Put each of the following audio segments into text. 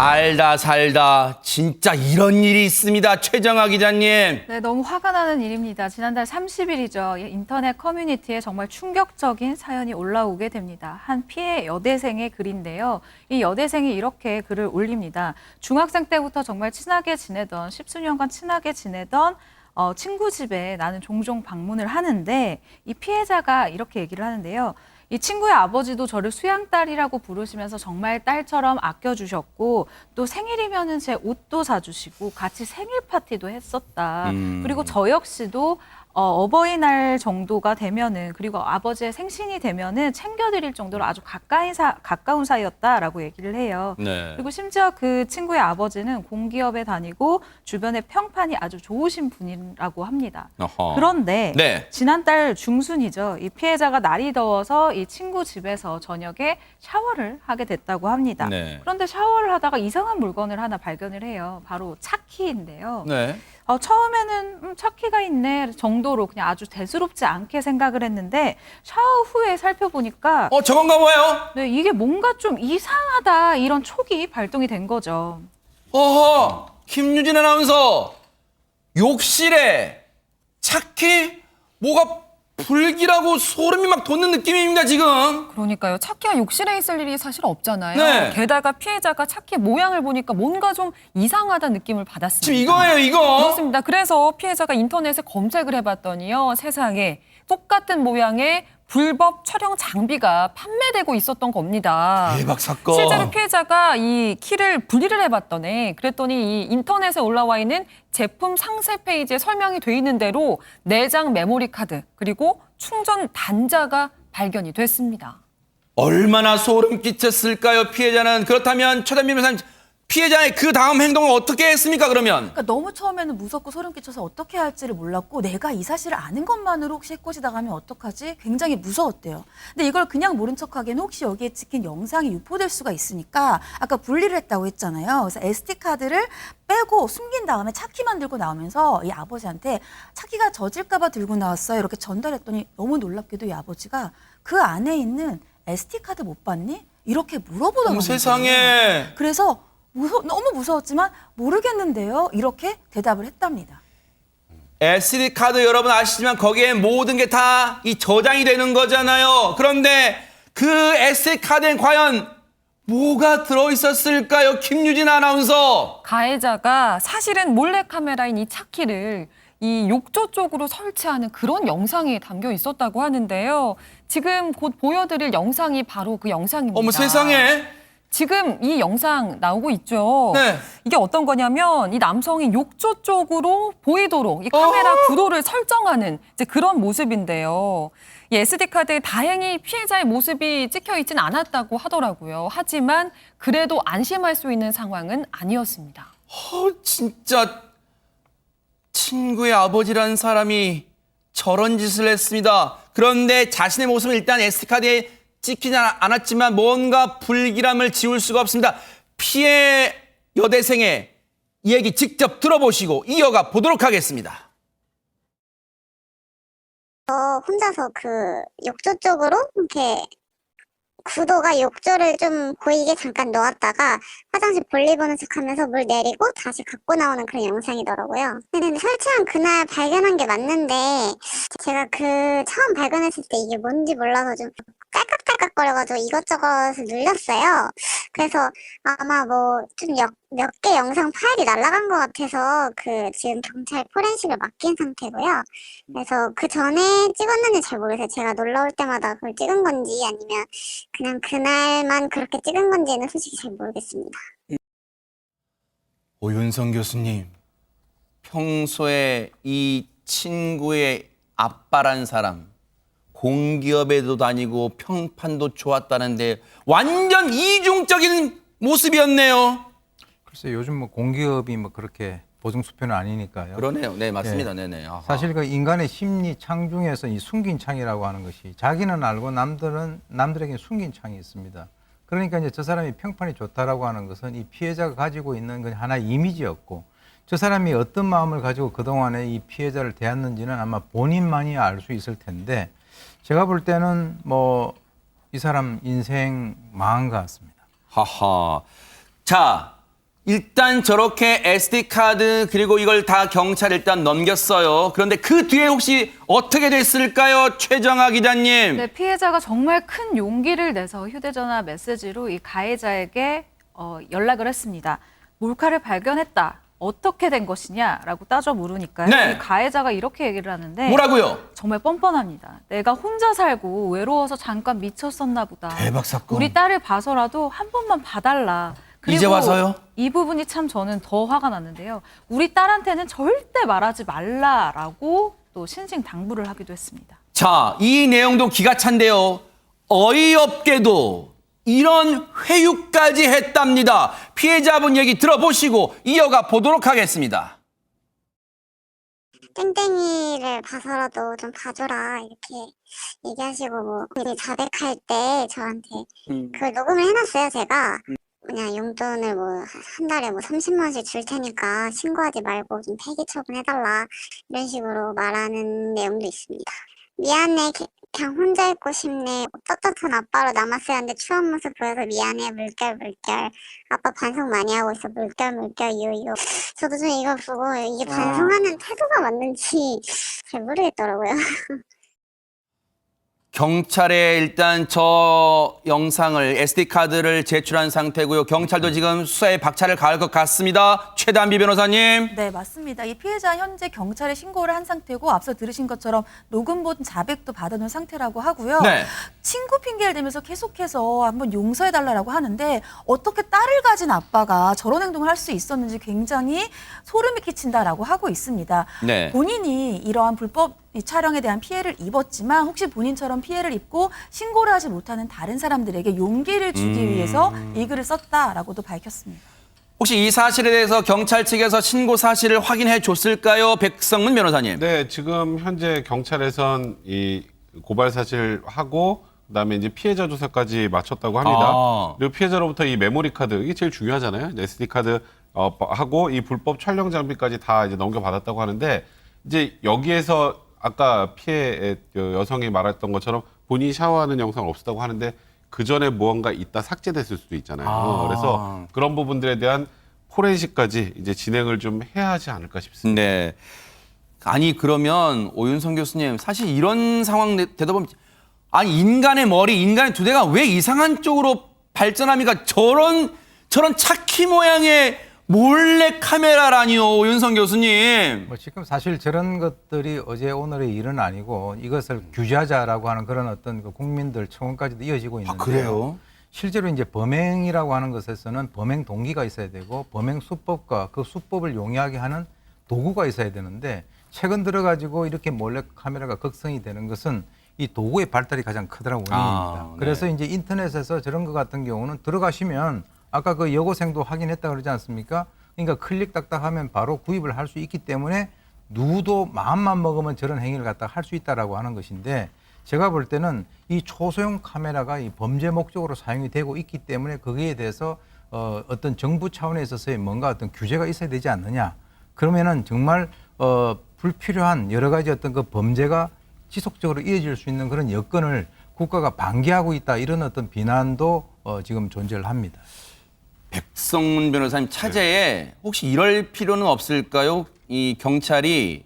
살다 살다 진짜 이런 일이 있습니다. 최정아 기자님. 네, 너무 화가 나는 일입니다. 지난달 30일이죠. 인터넷 커뮤니티에 정말 충격적인 사연이 올라오게 됩니다. 한 피해 여대생의 글인데요. 이 여대생이 이렇게 글을 올립니다. 중학생 때부터 정말 친하게 지내던, 십수년간 친하게 지내던 어, 친구 집에 나는 종종 방문을 하는데 이 피해자가 이렇게 얘기를 하는데요. 이 친구의 아버지도 저를 수양딸이라고 부르시면서 정말 딸처럼 아껴주셨고 또 생일이면은 제 옷도 사주시고 같이 생일 파티도 했었다. 음. 그리고 저 역시도 어, 어버이날 정도가 되면은 그리고 아버지의 생신이 되면은 챙겨드릴 정도로 아주 가까이 사, 가까운 사이였다라고 얘기를 해요. 네. 그리고 심지어 그 친구의 아버지는 공기업에 다니고 주변에 평판이 아주 좋으신 분이라고 합니다. 어허. 그런데 네. 지난달 중순이죠. 이 피해자가 날이 더워서 이 친구 집에서 저녁에 샤워를 하게 됐다고 합니다. 네. 그런데 샤워를 하다가 이상한 물건을 하나 발견을 해요. 바로 차키인데요. 네. 어, 처음에는 음, 차키가 있네 정도로 그냥 아주 대수롭지 않게 생각을 했는데 샤워 후에 살펴보니까 어 저건가 봐요. 네, 이게 뭔가 좀 이상하다 이런 촉이 발동이 된 거죠. 어허. 김유진 아나운서 욕실에 차키 뭐가 불길하고 소름이 막 돋는 느낌입니다 지금. 그러니까요. 차키가 욕실에 있을 일이 사실 없잖아요. 네. 게다가 피해자가 차키 모양을 보니까 뭔가 좀 이상하다는 느낌을 받았습니다. 지금 이거예요 이거. 그렇습니다. 그래서 피해자가 인터넷에 검색을 해봤더니요. 세상에 똑같은 모양의 불법 촬영 장비가 판매되고 있었던 겁니다. 대박 사건. 실제로 피해자가 이 키를 분리를 해봤더니 그랬더니 이 인터넷에 올라와 있는 제품 상세 페이지에 설명이 돼 있는 대로 내장 메모리 카드 그리고 충전 단자가 발견이 됐습니다. 얼마나 소름 끼쳤을까요 피해자는 그렇다면 최단민 변호사님 피해자의 그 다음 행동을 어떻게 했습니까 그러면? 그러니까 너무 처음에는 무섭고 소름 끼쳐서 어떻게 할지를 몰랐고 내가 이 사실을 아는 것만으로 혹시 해코지 당하면 어떡하지? 굉장히 무서웠대요. 근데 이걸 그냥 모른 척하기에는 혹시 여기에 찍힌 영상이 유포될 수가 있으니까 아까 분리를 했다고 했잖아요. 그래서 SD 카드를 빼고 숨긴 다음에 차키만 들고 나오면서 이 아버지한테 차키가 젖을까봐 들고 나왔어요. 이렇게 전달했더니 너무 놀랍게도 이 아버지가 그 안에 있는 SD 카드 못 봤니? 이렇게 물어보더라고요. 세상에. 그래서 무서, 너무 무서웠지만 모르겠는데요. 이렇게 대답을 했답니다. SD 카드 여러분 아시지만 거기에 모든 게 다 이 저장이 되는 거잖아요. 그런데 그 SD 카드엔 과연 뭐가 들어 있었을까요? 김유진 아나운서. 가해자가 사실은 몰래카메라인 이 차키를 이 욕조 쪽으로 설치하는 그런 영상이 담겨 있었다고 하는데요. 지금 곧 보여드릴 영상이 바로 그 영상입니다. 어머 세상에. 지금 이 영상 나오고 있죠. 네. 이게 어떤 거냐면 이 남성이 욕조 쪽으로 보이도록 이 카메라 어. 구도를 설정하는 이제 그런 모습인데요. 이 SD 카드에 다행히 피해자의 모습이 찍혀 있진 않았다고 하더라고요. 하지만 그래도 안심할 수 있는 상황은 아니었습니다. 어, 진짜 친구의 아버지라는 사람이 저런 짓을 했습니다. 그런데 자신의 모습은 일단 SD카드에 찍히지 않- 않았지만 뭔가 불길함을 지울 수가 없습니다. 피해 여대생의 얘기 직접 들어보시고 이어가 보도록 하겠습니다. 저 혼자서 그 욕조 쪽으로 이렇게 구도가 욕조를 좀 보이게 잠깐 놓았다가 화장실 볼일 보는 척 하면서 물 내리고 다시 갖고 나오는 그런 영상이더라고요. 근데 설치한 그날 발견한 게 맞는데 제가 그 처음 발견했을 때 이게 뭔지 몰라서 좀 딸깍딸깍거려가지고 이것저것을 눌렸어요. 그래서 아마 뭐 좀 몇 개 영상 파일이 날아간 것 같아서 그 지금 경찰 포렌식을 맡긴 상태고요. 그래서 그 전에 찍었는지 잘 모르겠어요. 제가 올 때마다 그걸 찍은 건지 아니면 그냥 그날만 그렇게 찍은 건지는 솔직히 잘 모르겠습니다. 오윤성 교수님, 평소에 이 친구의 아빠란 사람, 공기업에도 다니고 평판도 좋았다는데 완전 이중적인 모습이었네요. 글쎄 요즘 뭐 공기업이 뭐 그렇게 보증 수표는 아니니까요. 그러네요. 네, 맞습니다. 예. 네네. 아하. 사실 그 인간의 심리 창 중에서 이 숨긴 창이라고 하는 것이 자기는 알고 남들은 남들에게 숨긴 창이 있습니다. 그러니까 이제 저 사람이 평판이 좋다라고 하는 것은 이 피해자가 가지고 있는 건 하나의 이미지였고 저 사람이 어떤 마음을 가지고 그동안에 이 피해자를 대했는지는 아마 본인만이 알 수 있을 텐데 제가 볼 때는 뭐 이 사람 인생 망한 것 같습니다. 하하. 자, 일단 저렇게 SD 카드 그리고 이걸 다 경찰에 일단 넘겼어요. 그런데 그 뒤에 혹시 어떻게 됐을까요, 최정아 기자님? 네, 피해자가 정말 큰 용기를 내서 휴대전화 메시지로 이 가해자에게 어, 연락을 했습니다. 몰카를 발견했다. 어떻게 된 것이냐라고 따져 물으니까요. 네. 이 가해자가 이렇게 얘기를 하는데 뭐라고요? 정말 뻔뻔합니다. 내가 혼자 살고 외로워서 잠깐 미쳤었나 보다. 대박 사건. 우리 딸을 봐서라도 한 번만 봐달라. 그리고 이제 와서요? 이 부분이 참 저는 더 화가 났는데요. 우리 딸한테는 절대 말하지 말라라고 또 신신 당부를 하기도 했습니다. 자, 이 내용도 기가 찬데요. 어이없게도 이런 회유까지 했답니다. 피해자분 얘기 들어보시고 이어가 보도록 하겠습니다. 땡땡이를 봐서라도 좀 봐줘라 이렇게 얘기하시고 뭐 이제 자백할 때 저한테 그걸 녹음을 해놨어요 제가 그냥 용돈을 뭐 한 달에 뭐 30만 원씩 줄 테니까 신고하지 말고 좀 폐기 처분해달라 이런 식으로 말하는 내용도 있습니다. 미안해. 개- 그냥 혼자 있고 싶네. 떳떳한 아빠로 남았어야 하는데 추한 모습 보여서 미안해. 물결 물결. 아빠 반성 많이 하고 있어. 물결 물결 유유 저도 좀 이거 보고 이게 반성하는 태도가 맞는지 잘 모르겠더라고요. 경찰에 일단 저 영상을 SD 카드를 제출한 상태고요. 경찰도 지금 수사에 박차를 가할 것 같습니다. 최단비 변호사님. 네, 맞습니다. 이 피해자 현재 경찰에 신고를 한 상태고 앞서 들으신 것처럼 녹음본 자백도 받아놓은 상태라고 하고요. 네. 친구 핑계를 대면서 계속해서 한번 용서해 달라고 하는데 어떻게 딸을 가진 아빠가 저런 행동을 할 수 있었는지 굉장히 소름이 끼친다라고 하고 있습니다. 네. 본인이 이러한 불법 이 촬영에 대한 피해를 입었지만 혹시 본인처럼 피해를 입고 신고를 하지 못하는 다른 사람들에게 용기를 주기 음. 위해서 이 글을 썼다라고도 밝혔습니다. 혹시 이 사실에 대해서 경찰 측에서 신고 사실을 확인해 줬을까요? 백성문 변호사님. 네, 지금 현재 경찰에선 이 고발 사실 하고 그다음에 이제 피해자 조사까지 마쳤다고 합니다. 아. 그리고 피해자로부터 이 메모리 카드 이게 제일 중요하잖아요. SD 카드 어, 하고 이 불법 촬영 장비까지 다 이제 넘겨받았다고 하는데 이제 여기에서 아까 피해 여성이 말했던 것처럼 본인이 샤워하는 영상 없었다고 하는데 그 전에 무언가 있다 삭제됐을 수도 있잖아요. 아. 그래서 그런 부분들에 대한 포렌식까지 이제 진행을 좀 해야 하지 않을까 싶습니다. 네. 아니 그러면 오윤성 교수님 사실 이런 상황 되- 되다 보면 아니 인간의 머리, 인간의 두대가 왜 이상한 쪽으로 발전합니까? 저런 저런 차키 모양의 몰래 카메라라니요, 오윤성 교수님. 뭐 지금 사실 저런 것들이 어제 오늘의 일은 아니고 이것을 규제하자라고 하는 그런 어떤 그 국민들 청원까지도 이어지고 있는데 아, 그래요? 실제로 이제 범행이라고 하는 것에서는 범행 동기가 있어야 되고 범행 수법과 그 수법을 용이하게 하는 도구가 있어야 되는데 최근 들어가지고 이렇게 몰래 카메라가 극성이 되는 것은 이 도구의 발달이 가장 원인입니다. 아, 네. 그래서 이제 인터넷에서 저런 것 같은 경우는 들어가시면 아까 그 여고생도 확인했다 그러지 않습니까? 그러니까 클릭 딱딱 하면 바로 구입을 할 수 있기 때문에 누구도 마음만 먹으면 저런 행위를 갖다 할 수 있다라고 하는 것인데 제가 볼 때는 이 초소형 카메라가 이 범죄 목적으로 사용이 되고 있기 때문에 거기에 대해서 어, 어떤 정부 차원에 있어서의 뭔가 어떤 규제가 있어야 되지 않느냐. 그러면은 정말 어, 불필요한 여러 가지 어떤 그 범죄가 지속적으로 이어질 수 있는 그런 여건을 국가가 방기하고 있다 이런 어떤 비난도 어, 지금 존재를 합니다. 백성문 변호사님 차제에 혹시 이럴 필요는 없을까요? 이 경찰이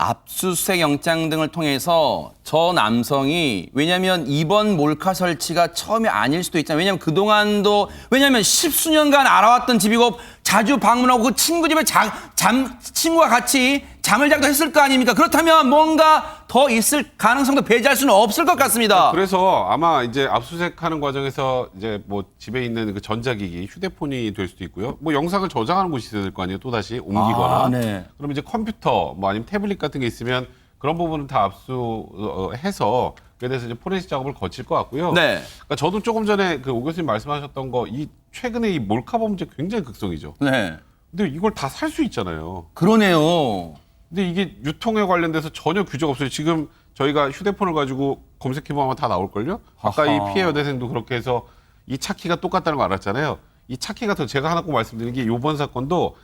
압수수색 영장 등을 통해서 저 남성이 왜냐하면 이번 몰카 설치가 처음이 아닐 수도 있잖아요. 왜냐하면 그동안도 왜냐하면 십수년간 알아왔던 집이고 자주 방문하고 그 친구 집에 자, 잠 친구와 같이 잠을 자기도 했을 거 아닙니까? 그렇다면 뭔가 더 있을 가능성도 배제할 수는 없을 것 같습니다. 그래서 아마 이제 압수수색하는 과정에서 이제 뭐 집에 있는 그 전자기기, 휴대폰이 될 수도 있고요. 뭐 영상을 저장하는 곳이 있어야 될 거 아니에요. 또 다시 옮기거나. 아, 네. 그럼 이제 컴퓨터, 뭐 아니면 태블릿 같은 게 있으면 그런 부분은 다 압수해서 그에 대해서 이제 포렌식 작업을 거칠 것 같고요. 네. 그러니까 저도 조금 전에 그 오 교수님 말씀하셨던 거 이 최근에 이 몰카 범죄 굉장히 극성이죠. 네. 근데 이걸 다 살 수 있잖아요. 그러네요. 근데 이게 유통에 관련돼서 전혀 규제가 없어요. 지금 저희가 휴대폰을 가지고 검색해보면 다 나올걸요? 아까 아하. 이 피해 여대생도 그렇게 해서 이 차키가 똑같다는 거 알았잖아요. 이 차키가 더 제가 하나 꼭 말씀드리는 게 이번 사건도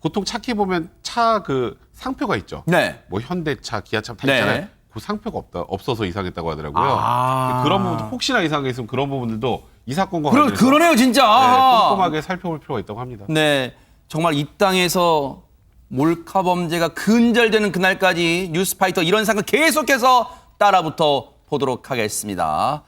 보통 차키 보면 차 그 상표가 있죠. 네. 뭐 현대차, 기아차 다 네. 있잖아요. 그 상표가 없다, 없어서 이상했다고 하더라고요. 아. 그런 부분 혹시나 이상하게 있으면 그런 부분들도 이 사건과 그러, 관련해서 그러네요, 진짜. 네. 꼼꼼하게 살펴볼 필요가 있다고 합니다. 네, 정말 이 땅에서 몰카 범죄가 근절되는 그날까지 뉴스파이터 이런 사건 계속해서 따라붙어 보도록 하겠습니다.